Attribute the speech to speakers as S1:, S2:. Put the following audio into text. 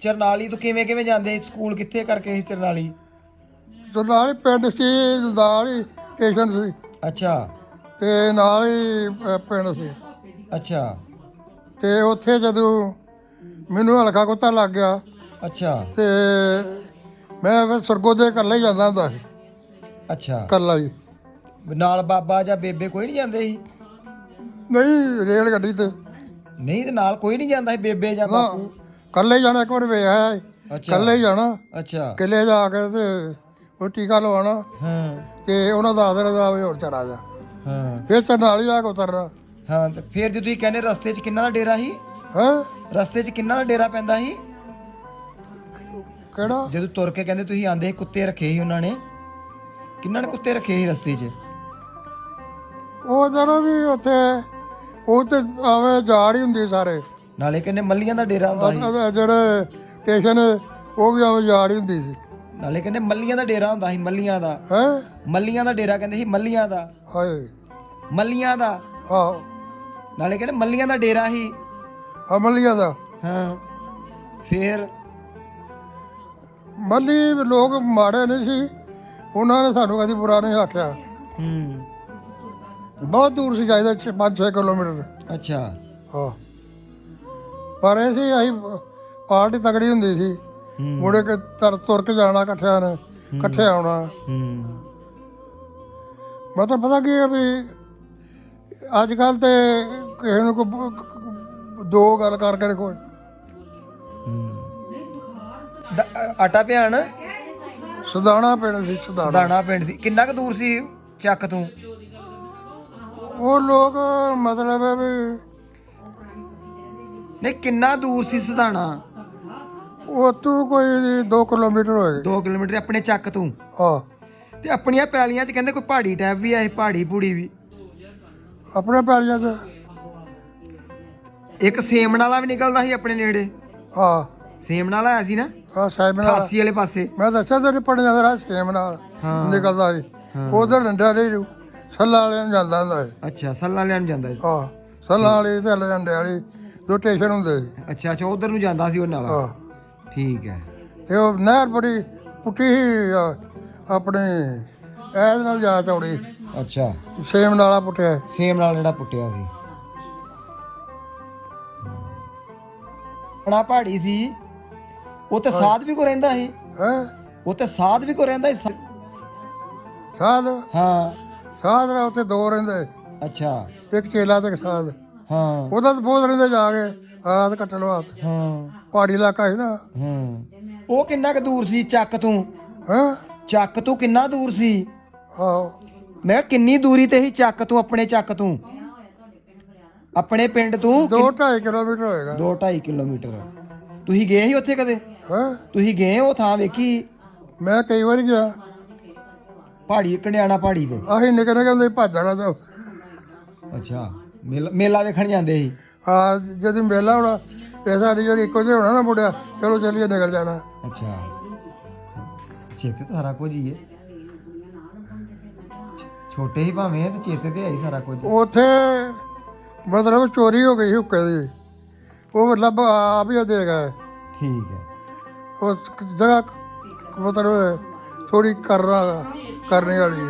S1: ਚਰਨਾਲੀ ਤੋਂ ਕਿਵੇਂ ਕਿਵੇਂ ਜਾਂਦੇ? ਸਕੂਲ ਕਿੱਥੇ ਕਰਕੇ ਸੀ ਚਰਨਾਲੀ?
S2: ਤੇ ਨਾਲ ਹੀ ਪਿੰਡ ਸੀ ਨਾਲ ਹੀ ਸਟੇਸ਼ਨ ਸੀ।
S1: ਅੱਛਾ।
S2: ਤੇ ਨਾਲ ਹੀ ਅ, ਪਿੰਡ ਸੀ।
S1: ਅੱਛਾ।
S2: ਤੇ ਉੱਥੇ ਜਦੋਂ ਮੈਨੂੰ ਹਲਕਾ ਕੁੱਤਾ ਲੱਗ ਗਿਆ।
S1: ਅੱਛਾ।
S2: ਤੇ ਮੈਂ ਫਿਰ ਸਰਗੋਦੇ ਇਕੱਲਾ ਹੀ ਜਾਂਦਾ ਹੁੰਦਾ ਸੀ।
S1: ਅੱਛਾ।
S2: ਇਕੱਲਾ ਹੀ।
S1: ਨਾਲ ਬਾਬਾ ਜਾਂ ਬੇਬੇ ਕੋਈ ਨਹੀਂ ਜਾਂਦੇ ਸੀ?
S2: ਨਹੀਂ ਰੇਲ ਗੱਡੀ ਤੇ।
S1: ਨਹੀਂ ਤੇ ਨਾਲ ਕੋਈ ਨਹੀਂ ਜਾਂਦਾ ਸੀ ਬੇਬੇ ਜਾਂ
S2: ਨਾ।
S1: ਬਾਪੂ
S2: ਇਕੱਲੇ ਹੀ ਜਾਣਾ ਇੱਕ ਵਾਰ ਵੇਖਿਆ
S1: ਅੱਛਾ।
S2: ਇਕੱਲੇ ਹੀ ਜਾਣਾ।
S1: ਅੱਛਾ।
S2: ਕਿਲੇ ਜਾ ਕੇ ਤੇ ਉਹ ਟੀਕਾ ਲਵਾਉਣਾ।
S1: ਹਾਂ।
S2: ਤੇ ਉਹਨਾਂ ਦਾ ਆਦਰ ਦਾ ਵੀ ਹੋਰ ਚੜਾ ਜਾ।
S1: ਹਾਂ।
S2: ਫਿਰ ਤੇ ਨਾਲ ਹੀ ਜਾ ਕੇ ਉਤਰਨਾ।
S1: ਹਾਂ ਤੇ ਫਿਰ ਜੇ ਤੁਸੀਂ ਕਹਿੰਦੇ ਰਸਤੇ 'ਚ ਕਿੰਨਾ ਦਾ ਡੇਰਾ ਸੀ?
S2: ਹੈ?
S1: ਰਸਤੇ 'ਚ ਕਿੰਨਾ ਦਾ ਡੇਰਾ ਪੈਂਦਾ ਸੀ?
S2: ਕਿਹੜਾ?
S1: ਜਦੋਂ ਤੁਰ ਕੇ ਕਹਿੰਦੇ ਤੁਸੀਂ ਆਂਦੇ ਕੁੱਤੇ ਰੱਖੇ ਸੀ ਉਹਨਾਂ ਨੇ। ਕਿੰਨਾਂ ਨੇ ਕੁੱਤੇ ਰੱਖੇ ਸੀ ਰਸਤੇ 'ਚ?
S2: ਉਹ ਜਦੋਂ ਵੀ ਉੱਥੇ ਉਹ ਤੇ ਆਵੇ ਝਾੜ ਹੀ ਹੁੰਦੀ ਸਾਰੇ।
S1: ਨਾਲੇ ਕਹਿੰਦੇ ਮੱਲੀਆਂ ਦਾ ਡੇਰਾ ਹੁੰਦਾ ਸੀ।
S2: ਉਹ ਜਿਹੜੇ ਸਟੇਸ਼ਨ ਉਹ ਵੀ ਆਵੇ ਝਾੜ ਹੀ ਹੁੰਦੀ ਸੀ।
S1: ਨਾਲੇ ਕਹਿੰਦੇ ਮੱਲੀਆਂ ਦਾ ਡੇਰਾ ਹੁੰਦਾ ਸੀ ਮੱਲੀਆਂ ਦਾ।
S2: ਹੈ?
S1: ਮੱਲੀਆਂ ਦਾ ਡੇਰਾ ਕਹਿੰਦੇ ਸੀ ਮੱਲੀਆਂ ਦਾ।
S2: ਹਾਏ।
S1: ਮੱਲੀਆਂ ਦਾ।
S2: ਆਹੋ
S1: ਨਾਲੇ ਕਹਿੰਦੇ ਮੱਲੀਆਂ ਦਾ ਡੇਰਾ ਸੀ।
S2: ਅਮਲੀਆ ਦਾ।
S1: ਹਾਂ। ਫਿਰ?
S2: ਮੱਲੀ ਲੋਕ ਮਾੜੇ ਨਹੀਂ ਸੀ। ਉਹਨਾਂ ਨੇ ਸਾਨੂੰ ਕਦੀ ਬੁਰਾ ਨਹੀਂ ਆਖਿਆ।
S1: ਹੂੰ।
S2: ਬਹੁਤ ਦੂਰ ਸੀ ਜਾਈਦਾ 5-6 ਕਿਲੋਮੀਟਰ।
S1: ਅੱਛਾ।
S2: ਹਾਂ। ਪਰ ਇਹ ਸੀ ਅਸੀਂ ਪਾਰਟੀ ਤਗੜੀ ਹੁੰਦੀ ਸੀ। ਮੁੜੇ ਕੇ ਤਰ ਤੁਰ ਕੇ ਜਾਣਾ ਇਕੱਠਿਆਂ ਨੇ ਇਕੱਠੇ ਆਉਣਾ। ਮਤਲਬ ਪਤਾ ਕੀ ਹੈ ਵੀ ਅੱਜ ਕੱਲ ਤੇ ਕਿਸੇ ਨੂੰ ਕੋਈ ਦੋ ਗੱਲ ਕਰਕੇ ਕੋਈ
S1: ਹੂੰ। ਦ- ਅ- ਆਟਾ ਭਿਆਣ
S2: ਸਦਾਣਾ ਪਿੰਡ ਸੀ ਸਦਾਣਾ।
S1: ਦਾਣਾ ਪਿੰਡ ਸੀ। ਕਿੰਨਾ ਕੁ ਦੂਰ ਸੀ ਚੱਕ ਤੋਂ?
S2: ਉਹ ਲੋਕ ਮਤਲਬ ਹੈ ਵੀ
S1: ਨਹੀਂ ਕਿੰਨਾ ਦੂਰ ਸੀ ਸਦਾਣਾ
S2: ਉਹ ਤੋਂ ਕੋਈ 2 ਕਿਲੋਮੀਟਰ ਹੋਏ।
S1: 2 ਕਿਲੋਮੀਟਰ ਆਪਣੇ ਚੱਕ ਤੋਂ।
S2: ਹਾਂ।
S1: ਤੇ ਆਪਣੀਆਂ ਪੈਲੀਆਂ 'ਚ ਕਹਿੰਦੇ ਕੋਈ ਪਹਾੜੀ ਟੈਪ ਵੀ ਆ ਇਹ ਪਹਾੜੀ ਪੂੜੀ ਵੀ।
S2: ਆਪਣੇ ਪੈਲੀਆਂ 'ਚ।
S1: ਇੱਕ ਸੇਮਣ ਵਾਲਾ ਵੀ ਨਿਕਲਦਾ ਸੀ ਆਪਣੇ ਨੇੜੇ।
S2: ਹਾਂ।
S1: ਸੇਮਣ ਵਾਲਾ ਆਇਆ ਸੀ ਨਾ?
S2: ਹਾਂ ਸਾਹਿਬ ਨਾਲ
S1: ਖਾਸੀ ਵਾਲੇ ਪਾਸੇ।
S2: ਮੈਂ ਦੱਸਿਆ ਤੇਰੇ ਪੜਿਆ ਦਾ ਸੇਮ ਨਾਲ
S1: ਹਾਂ।
S2: ਨਿਕਲਦਾ ਸੀ। ਉਧਰ ਡੰਡਾ ਨਹੀਂ ਸੱਲਾ ਵਾਲਿਆਂ ਨੂੰ ਜਾਂਦਾ ਹੁੰਦਾ ਸੀ।
S1: ਅੱਛਾ ਸੱਲਾ ਲੈਣ ਜਾਂਦਾ ਸੀ।
S2: ਹਾਂ। ਸੱਲਾ ਵਾਲੀ ਤੇ ਡੰਡੇ ਵਾਲੀ। ਦੋ ਸਟੇਸ਼ਨ ਹੁੰਦੇ ਸੀ।
S1: ਅੱਛਾ ਅੱਛਾ ਉਧਰ ਨੂੰ ਜਾਂਦਾ ਸੀ ਉਹ ਨਾਲ।
S2: ਹਾਂ।
S1: ਠੀਕ ਹੈ।
S2: ਤੇ ਉਹ ਨਹਿਰ ਬੜੀ ਪੁੱਟੀ ਸੀ ਆਪਣੀ ਐਦ ਨਾਲ ਜਾ ਚੌੜੀ।
S1: ਅੱਛਾ।
S2: ਸੇਮ ਨਾਲਾ ਪੁੱਟਿਆ
S1: ਸੇਮ ਨਾਲ ਜਿਹੜਾ ਪੁੱਟਿਆ ਸੀ। ਆਪਣਾ ਪਹਾੜੀ ਸੀ। ਉਹ ਤੇ ਸਾਧ ਵੀ ਕੋ ਰਹਿੰਦਾ ਸੀ।
S2: ਹੈ?
S1: ਉਹ ਤੇ ਸਾਧ ਵੀ ਕੋ ਰਹਿੰਦਾ ਸੀ।
S2: ਸਾਧ?
S1: ਹਾਂ।
S2: ਸਾਧ ਰਾ ਉੱਥੇ ਦੋ ਰਹਿੰਦੇ।
S1: ਅੱਛਾ।
S2: ਇੱਕ ਚੇਲਾ ਤੇ ਇੱਕ ਸਾਧ।
S1: ਹਾਂ।
S2: ਉਹਦਾ ਤਾਂ ਬਹੁਤ ਰਹਿੰਦੇ ਜਾ ਕੇ ਰਾਤ ਕੱਟਣ ਵਾਸਤੇ।
S1: ਹਾਂ।
S2: ਪਹਾੜੀ ਇਲਾਕਾ ਸੀ ਨਾ।
S1: ਹਾਂ। ਉਹ ਕਿੰਨਾ ਕੁ ਦੂਰ ਸੀ ਚੱਕ ਤੋਂ?
S2: ਹੈ?
S1: ਚੱਕ ਤੋਂ ਕਿੰਨਾ ਦੂਰ ਸੀ?
S2: ਆਹੋ।
S1: ਮੈਂ ਕਿਹਾ ਕਿੰਨੀ ਦੂਰੀ ਤੇ ਸੀ ਚੱਕ ਤੋਂ ਆਪਣੇ ਚੱਕ ਤੋਂ? ਆਪਣੇ ਪਿੰਡ ਤੋਂ
S2: 2.5 ਕਿਲੋਮੀਟਰ ਹੋਏਗਾ।
S1: 2.5 ਕਿਲੋਮੀਟਰ। ਤੁਸੀਂ ਗਏ ਸੀ ਉੱਥੇ ਕਦੇ?
S2: ਹੈ?
S1: ਤੁਸੀਂ ਗਏ ਉਹ ਥਾਂ ਵੇਖੀ?
S2: ਮੈਂ ਕਈ ਵਾਰੀ ਗਿਆ।
S1: ਪਹਾੜੀ ਕੰਡਿਆਣਾ ਪਹਾੜੀ ਤੇ।
S2: ਅਸੀਂ ਨਿਕਲ ਨਿਕਲ ਭੱਜਣਾ ਜਾ
S1: ਅੱਛਾ। ਮੇਲਾ ਮੇਲਾ ਵੇਖਣ ਜਾਂਦੇ ਸੀ।
S2: ਹਾਂ ਜਦੋਂ ਮੇਲਾ ਹੋਣਾ ਤੇ ਸਾਡੀ ਜਿਹੜੀ ਇੱਕੋ ਜਿਹਾ ਹੋਣਾ ਨਾ ਮੁੰਡਿਆ ਚਲੋ ਚੱਲੀਏ ਨਿਕਲ ਜਾਣਾ।
S1: ਅੱਛਾ। ਚੇਤੇ ਤਾਂ ਸਾਰਾ ਕੁਝ ਹੀ ਹੈ ਛ- ਛੋਟੇ ਹੀ ਭਾਵੇਂ ਆ ਤੇ ਚੇਤੇ ਤੇ ਹੀ ਸਾਰਾ ਕੁਝ।
S2: ਉੱਥੇ ਮਤਲਬ ਚੋਰੀ ਹੋ ਗਈ ਹੁੱਕੇ ਦੀ। ਉਹ ਮਤਲਬ ਆਪ ਹੀ ਦੇ ਗਏ
S1: ਠੀਕ ਹੈ।
S2: ਉਸ ਜਗ੍ਹਾ ਮਤਲਬ ਥੋੜੀ ਕਰਨਾ ਕਰਨੇ ਵਾਲੀ